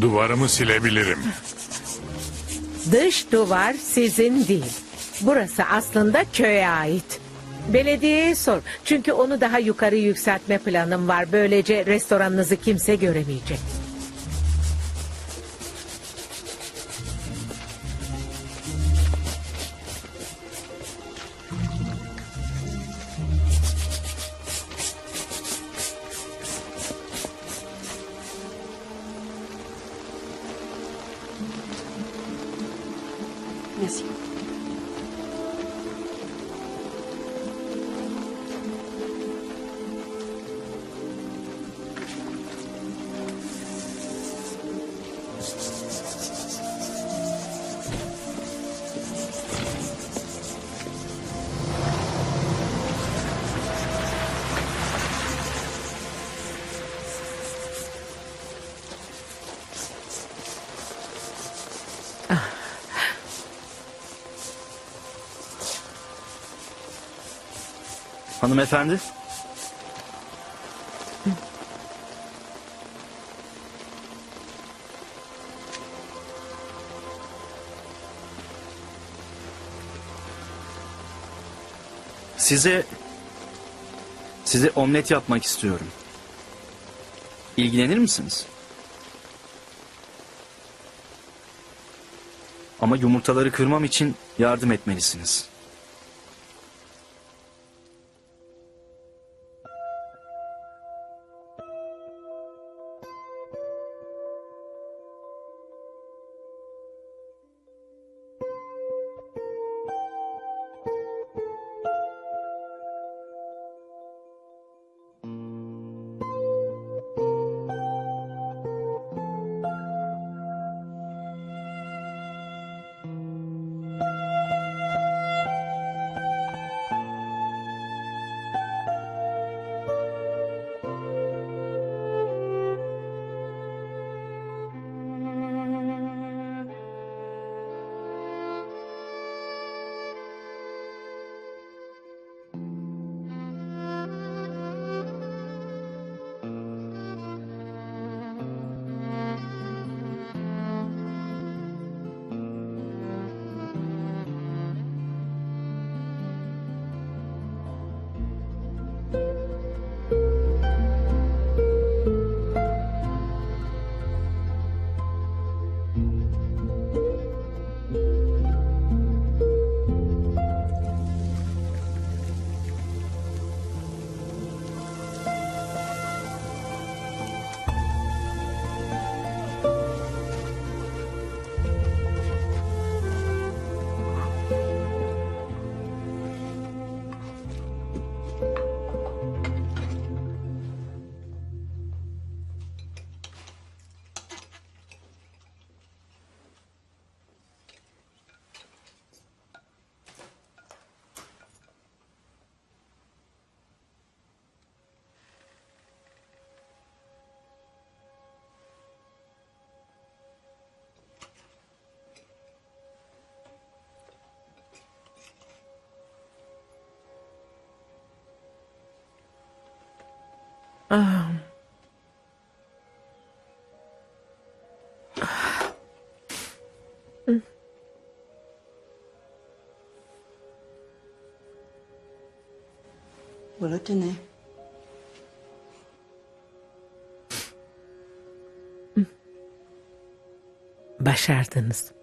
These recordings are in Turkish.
Duvarımı silebilirim. Dış duvar sizin değil. Burası aslında köye ait. Belediyeye sor. Çünkü onu daha yukarı yükseltme planım var. Böylece restoranınızı kimse göremeyecek. gracias. Hanımefendi. Size size omlet yapmak istiyorum. İlgilenir misiniz? Ama yumurtaları kırmam için yardım etmelisiniz. Ah. Voilà, tenez. Başardınız.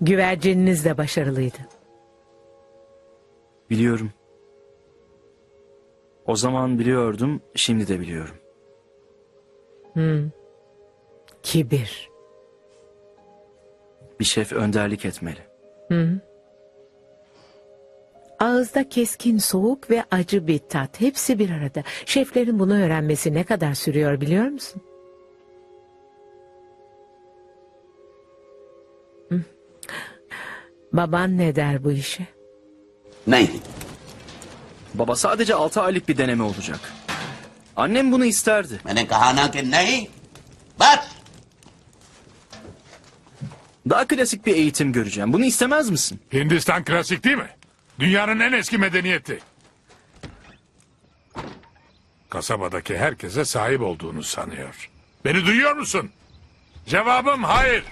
Güvercininiz de başarılıydı. Biliyorum. O zaman biliyordum, şimdi de biliyorum. Kibir. Bir şef önderlik etmeli. Ağızda keskin, soğuk ve acı bir tat. Hepsi bir arada. Şeflerin bunu öğrenmesi ne kadar sürüyor biliyor musun? Baban ne der bu işe? नहीं Baba sadece 6 aylık bir deneme olacak. Annem bunu isterdi. मैंने कहा ना कि नहीं बस Daha klasik bir eğitim göreceğim. Bunu istemez misin? Hindistan klasik değil mi? Dünyanın en eski medeniyeti. Kasabadaki herkese sahip olduğunu sanıyor. Beni duyuyor musun? Cevabım hayır.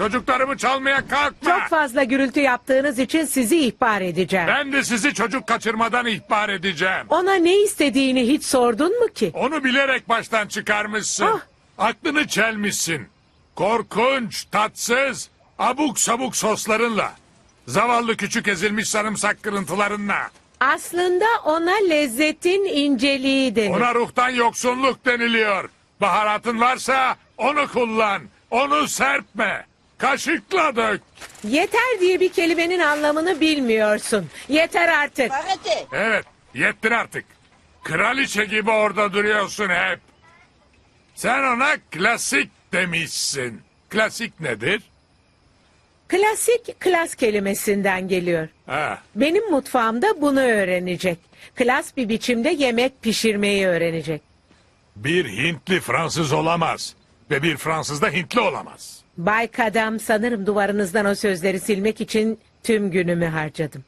Çocuklarımı çalmaya kalkma. Çok fazla gürültü yaptığınız için sizi ihbar edeceğim. Ben de sizi çocuk kaçırmadan ihbar edeceğim. Ona ne istediğini hiç sordun mu ki? Onu bilerek baştan çıkarmışsın. Ah. Aklını çelmişsin. Korkunç, tatsız, abuk sabuk soslarınla. Zavallı küçük ezilmiş sarımsak kırıntılarınla. Aslında ona lezzetin inceliği denir. Ona ruhtan yoksunluk deniliyor. Baharatın varsa onu kullan. Onu serpme. Kaşıkla dök. Yeter diye bir kelimenin anlamını bilmiyorsun. Yeter artık. Evet, yettin artık. Kraliçe gibi orada duruyorsun hep. Sen ona klasik demişsin. Klasik nedir? Klasik klas kelimesinden geliyor. Ha, Benim mutfağımda bunu öğrenecek. Klas bir biçimde yemek pişirmeyi öğrenecek. bir Hintli Fransız olamaz. Ve bir Fransız da Hintli olamaz. Bay Kadam sanırım duvarınızdan o sözleri silmek için tüm günümü harcadım.